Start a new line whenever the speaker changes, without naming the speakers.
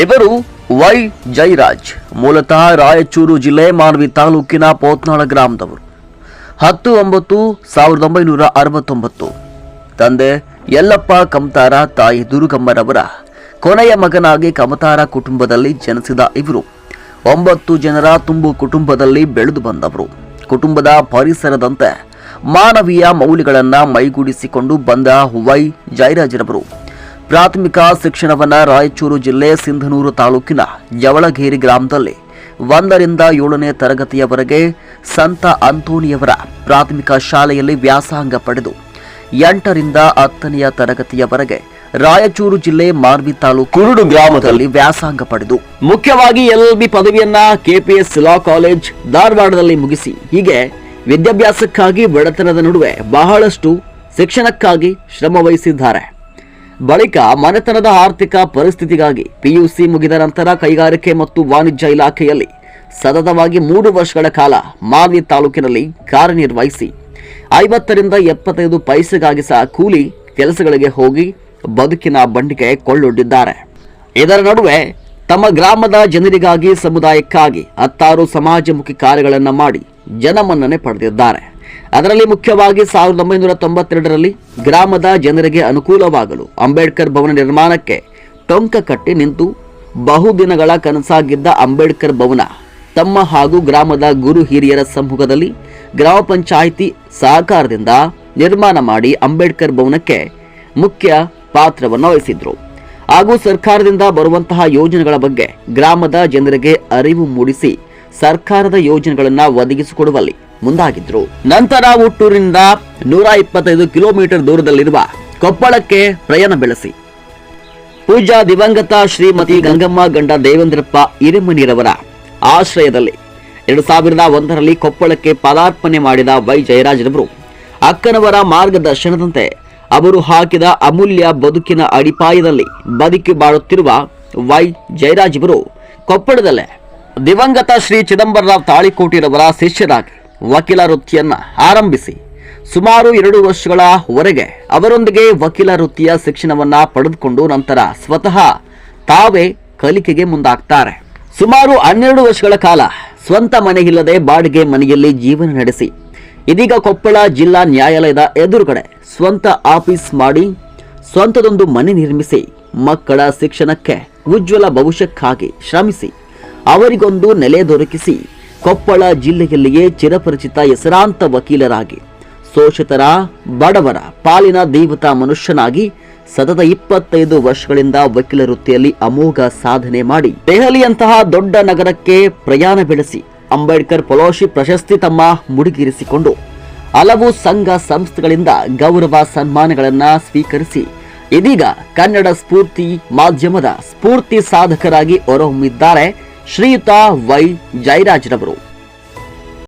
ಇವರು ವೈ ಜೈರಾಜ್, ಮೂಲತಃ ರಾಯಚೂರು ಜಿಲ್ಲೆ ಮಾನವಿ ತಾಲೂಕಿನ ಪೋತ್ನಾಳ ಗ್ರಾಮದವರು. ಹತ್ತು ಒಂಬತ್ತು ಸಾವಿರದ ಒಂಬೈನೂರ ಅರವತ್ತೊಂಬತ್ತು. ತಂದೆ ಯಲ್ಲಪ್ಪ ಕಮತಾರ, ತಾಯಿ ದುರುಗಮ್ಮರವರ ಕೊನೆಯ ಮಗನಾಗಿ ಕಮತಾರ ಕುಟುಂಬದಲ್ಲಿ ಜನಿಸಿದ ಇವರು. ಒಂಬತ್ತು ಜನರ ತುಂಬು ಕುಟುಂಬದಲ್ಲಿ ಬೆಳೆದು ಬಂದವರು. ಕುಟುಂಬದ ಪರಿಸರದಂತೆ ಮಾನವೀಯ ಮೌಲ್ಯಗಳನ್ನು ಮೈಗೂಡಿಸಿಕೊಂಡು ಬಂದ ವೈ ಜಯರಾಜರವರು ಪ್ರಾಥಮಿಕ ಶಿಕ್ಷಣವನ್ನು ರಾಯಚೂರು ಜಿಲ್ಲೆ ಸಿಂಧನೂರು ತಾಲೂಕಿನ ಯವಳಗೇರಿ ಗ್ರಾಮದಲ್ಲಿ ಒಂದರಿಂದ ಏಳನೇ ತರಗತಿಯವರೆಗೆ ಸಂತ ಅಂತೋನಿಯವರ ಪ್ರಾಥಮಿಕ ಶಾಲೆಯಲ್ಲಿ ವ್ಯಾಸಂಗ ಪಡೆದು ಎಂಟರಿಂದ ಹತ್ತನೆಯ ತರಗತಿಯವರೆಗೆ ರಾಯಚೂರು ಜಿಲ್ಲೆ ಮಾರ್ವಿ ತಾಲೂಕು ಕುರುಡು ಗ್ರಾಮದಲ್ಲಿ ವ್ಯಾಸಂಗ ಪಡೆದು ಮುಖ್ಯವಾಗಿ ಎಲ್ಎಲ್ಬಿ ಪದವಿಯನ್ನ ಕೆಪಿಎಸ್ ಲಾ ಕಾಲೇಜ್ ಧಾರವಾಡದಲ್ಲಿ ಮುಗಿಸಿ ಹೀಗೆ ವಿದ್ಯಾಭ್ಯಾಸಕ್ಕಾಗಿ ಬಡತನದ ನಡುವೆ ಬಹಳಷ್ಟು ಶಿಕ್ಷಣಕ್ಕಾಗಿ ಶ್ರಮ ವಹಿಸಿದ್ದಾರೆ. ಬಳಿಕ ಮನೆತನದ ಆರ್ಥಿಕ ಪರಿಸ್ಥಿತಿಗಾಗಿ ಪಿಯುಸಿ ಮುಗಿದ ನಂತರ ಕೈಗಾರಿಕೆ ಮತ್ತು ವಾಣಿಜ್ಯ ಇಲಾಖೆಯಲ್ಲಿ ಸತತವಾಗಿ ಮೂರು ವರ್ಷಗಳ ಕಾಲ ಮಾವಿ ತಾಲೂಕಿನಲ್ಲಿ ಕಾರ್ಯನಿರ್ವಹಿಸಿ ಐವತ್ತರಿಂದ ಎಪ್ಪತ್ತೈದು ಪೈಸೆಗಾಗಿ ಸಹ ಕೂಲಿ ಕೆಲಸಗಳಿಗೆ ಹೋಗಿ ಬದುಕಿನ ಬಂಡಿಗೆ ಕೊಳ್ಳೊಡ್ಡಿದ್ದಾರೆ ಇದರ ನಡುವೆ ತಮ್ಮ ಗ್ರಾಮದ ಜನರಿಗಾಗಿ, ಸಮುದಾಯಕ್ಕಾಗಿ ಹತ್ತಾರು ಸಮಾಜಮುಖಿ ಕಾರ್ಯಗಳನ್ನು ಮಾಡಿ ಜನಮನ್ನಣೆ ಪಡೆದಿದ್ದಾರೆ. ಅದರಲ್ಲಿ ಮುಖ್ಯವಾಗಿ ಸಾವಿರದ ಒಂಬೈನೂರ ತೊಂಬತ್ತೆರಡರಲ್ಲಿ ಗ್ರಾಮದ ಜನರಿಗೆ ಅನುಕೂಲವಾಗಲು ಅಂಬೇಡ್ಕರ್ ಭವನ ನಿರ್ಮಾಣಕ್ಕೆ ಟೊಂಕ ಕಟ್ಟಿ ನಿಂತು ಬಹುದಿನಗಳ ಕನಸಾಗಿದ್ದ ಅಂಬೇಡ್ಕರ್ ಭವನ ತಮ್ಮ ಹಾಗೂ ಗ್ರಾಮದ ಗುರು ಹಿರಿಯರ ಸಮ್ಮುಖದಲ್ಲಿ ಗ್ರಾಮ ಪಂಚಾಯಿತಿ ಸಹಕಾರದಿಂದ ನಿರ್ಮಾಣ ಮಾಡಿ ಅಂಬೇಡ್ಕರ್ ಭವನಕ್ಕೆ ಮುಖ್ಯ ಪಾತ್ರವನ್ನು ವಹಿಸಿದ್ರು. ಹಾಗೂ ಸರ್ಕಾರದಿಂದ ಬರುವಂತಹ ಯೋಜನೆಗಳ ಬಗ್ಗೆ ಗ್ರಾಮದ ಜನರಿಗೆ ಅರಿವು ಮೂಡಿಸಿ ಸರ್ಕಾರದ ಯೋಜನೆಗಳನ್ನು ಒದಗಿಸಿಕೊಡುವಲ್ಲಿ ಮುಂದಾಗಿದ್ರು. ನಂತರ ಹುಟ್ಟೂರಿನಿಂದ ನೂರ ಇಪ್ಪತ್ತೈದು ಕಿಲೋಮೀಟರ್ ದೂರದಲ್ಲಿರುವ ಕೊಪ್ಪಳಕ್ಕೆ ಪ್ರಯಾಣ ಬೆಳೆಸಿ. ಪೂಜಾ ದಿವಂಗತ ಶ್ರೀಮತಿ ಗಂಗಮ್ಮ ಗಂಡ ದೇವೇಂದ್ರಪ್ಪ ಹಿರೇಮನಿರವರ ಆಶ್ರಯದಲ್ಲಿ ಎರಡು ಸಾವಿರದ ಒಂದರಲ್ಲಿ ಕೊಪ್ಪಳಕ್ಕೆ ಪದಾರ್ಪಣೆ ಮಾಡಿದ ವೈ ಜಯರಾಜರವರು ಅಕ್ಕನವರ ಮಾರ್ಗದರ್ಶನದಂತೆ ಅವರು ಹಾಕಿದ ಅಮೂಲ್ಯ ಬದುಕಿನ ಅಡಿಪಾಯದಲ್ಲಿ ಬದುಕಿ ಬಾಳುತ್ತಿರುವ ವೈ ಜಯರಾಜವರು ಕೊಪ್ಪಳದಲ್ಲೇ ದಿವಂಗತ ಶ್ರೀ ಚಿದಂಬರರಾವ್ ತಾಳಿಕೋಟಿರವರ ಶಿಷ್ಯರಾಗಿ ವಕೀಲ ವೃತ್ತಿಯನ್ನ ಆರಂಭಿಸಿ ಸುಮಾರು ಎರಡು ವರ್ಷಗಳವರೆಗೆ ಅವರೊಂದಿಗೆ ವಕೀಲ ವೃತ್ತಿಯ ಶಿಕ್ಷಣವನ್ನ ಪಡೆದುಕೊಂಡು ನಂತರ ಸ್ವತಃ ತಾವೇ ಕಲಿಕೆಗೆ ಮುಂದಾಗ್ತಾರೆ. ಸುಮಾರು ಹನ್ನೆರಡು ವರ್ಷಗಳ ಕಾಲ ಸ್ವಂತ ಮನೆಯಿಲ್ಲದೆ ಬಾಡಿಗೆ ಮನೆಯಲ್ಲಿ ಜೀವನ ನಡೆಸಿ, ಇದೀಗ ಕೊಪ್ಪಳ ಜಿಲ್ಲಾ ನ್ಯಾಯಾಲಯದ ಎದುರುಗಡೆ ಸ್ವಂತ ಆಫೀಸ್ ಮಾಡಿ ಸ್ವಂತದೊಂದು ಮನೆ ನಿರ್ಮಿಸಿ ಮಕ್ಕಳ ಶಿಕ್ಷಣಕ್ಕೆ ಉಜ್ವಲ ಭವಿಷ್ಯಕ್ಕಾಗಿ ಶ್ರಮಿಸಿ. ಅವರಿಗೊಂದು ನೆಲೆ ದೊರಕಿಸಿ ಕೊಪ್ಪಳ ಜಿಲ್ಲೆಯಲ್ಲಿಯೇ ಚಿರಪರಿಚಿತ ಹೆಸರಾಂತ ವಕೀಲರಾಗಿ, ಶೋಷಿತರ ಬಡವರ ಪಾಲಿನ ದೇವತಾ ಮನುಷ್ಯನಾಗಿ ಸತತ ಇಪ್ಪತ್ತೈದು ವರ್ಷಗಳಿಂದ ವಕೀಲ ವೃತ್ತಿಯಲ್ಲಿ ಅಮೋಘ ಸಾಧನೆ ಮಾಡಿ ದೆಹಲಿಯಂತಹ ದೊಡ್ಡ ನಗರಕ್ಕೆ ಪ್ರಯಾಣ ಬೆಳೆಸಿ ಅಂಬೇಡ್ಕರ್ ಪೊಲೋಶಿ ಪ್ರಶಸ್ತಿ ತಮ್ಮ ಮುಡಿಗಿರಿಸಿಕೊಂಡು ಹಲವು ಸಂಘ ಸಂಸ್ಥೆಗಳಿಂದ ಗೌರವ ಸನ್ಮಾನಗಳನ್ನ ಸ್ವೀಕರಿಸಿ ಇದೀಗ ಕನ್ನಡ ಸ್ಫೂರ್ತಿ ಮಾಧ್ಯಮದ ಸ್ಫೂರ್ತಿ ಸಾಧಕರಾಗಿ ಹೊರಹೊಮ್ಮಿದ್ದಾರೆ ಶ್ರೀಯುತ ವೈ ಜಯರಾಜ್ರವರು